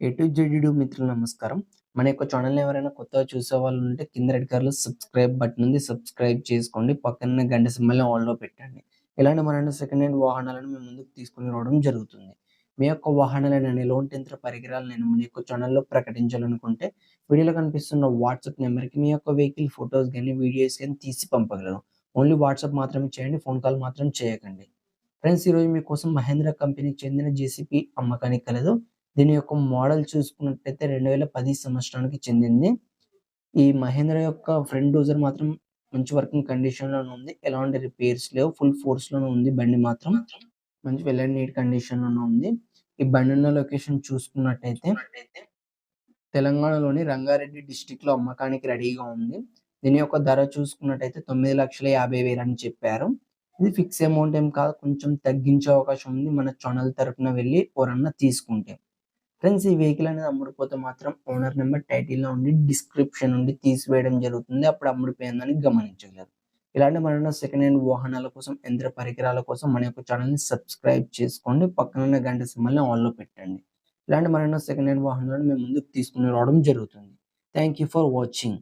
A to Z మిత్రులు నమస్కారం. మన యొక్క ఛానల్ని ఎవరైనా కొత్తగా చూసే వాళ్ళు ఉంటే కింద రెడ్ కలర్‌లో సబ్స్క్రైబ్ బటన్ ఉంది. సబ్స్క్రైబ్ చేసుకోండి. పక్కన గంట సింబల్‌ని ఆల్‌లో పెట్టండి. ఇలాంటి మన సెకండ్ హ్యాండ్ వాహనాలను మేము ముందుకు తీసుకుని రావడం జరుగుతుంది. మీ యొక్క వాహనాలైన ఎలాంటి యంత్ర పరికరాలు నేను మన యొక్క ఛానెల్‌లో ప్రకటించాలనుకుంటే వీడియోలో కనిపిస్తున్న వాట్సాప్ నెంబర్‌కి మీ యొక్క వెహికల్ ఫొటోస్ కానీ వీడియోస్ కానీ తీసి పంపగలరు. ఓన్లీ వాట్సాప్ మాత్రమే చేయండి. ఫోన్ కాల్ మాత్రం చేయకండి. ఫ్రెండ్స్ ఈరోజు మీకోసం మహేంద్ర కంపెనీకి చెందిన జేసీపీ అమ్మకానికి కలదు. దీని యొక్క మోడల్ చూసుకున్నట్టయితే 2010 సంవత్సరానికి చెందింది. ఈ మహేంద్ర యొక్క ఫ్రంట్ డోజర్ మాత్రం మంచి వర్కింగ్ కండిషన్‌లోనే ఉంది. ఎలాంటి రిపేర్స్ లేవు. ఫుల్ ఫోర్స్‌లోనే ఉంది బండి మాత్రం. మంచి వెల్ అండ్ నీట్ కండిషన్‌లోనే ఉంది. ఈ బండి ఉన్న లొకేషన్ చూసుకున్నట్టయితే తెలంగాణలోని రంగారెడ్డి డిస్టిక్లో అమ్మకానికి రెడీగా ఉంది. దీని యొక్క ధర చూసుకున్నట్టయితే 9,50,000 అని చెప్పారు. ఇది ఫిక్స్ అమౌంట్ ఏం కాదు. కొంచెం తగ్గించే అవకాశం ఉంది. మన ఛానెల్ తరపున వెళ్ళి ఎవరన్నా తీసుకుంటే. ఫ్రెండ్స్ ఈ వెహికల్ అనేది అమ్ముడుపోతే మాత్రం ఓనర్ నెంబర్ టైటిల్‌లో ఉండి డిస్క్రిప్షన్ నుండి తీసివేయడం జరుగుతుంది. అప్పుడు అమ్ముడిపోయిందని గమనించగలరు. ఇలాంటి మరెన్నో సెకండ్ హ్యాండ్ వాహనాల కోసం, యంత్ర పరికరాల కోసం మన యొక్క ఛానల్ని సబ్స్క్రైబ్ చేసుకోండి. పక్కనున్న గంట సింబల్‌ని ఆన్లో పెట్టండి. ఇలాంటి మరెన్నో సెకండ్ హ్యాండ్ వాహనాలను మేము ముందుకు తీసుకుని రావడం జరుగుతుంది. Thank you for watching.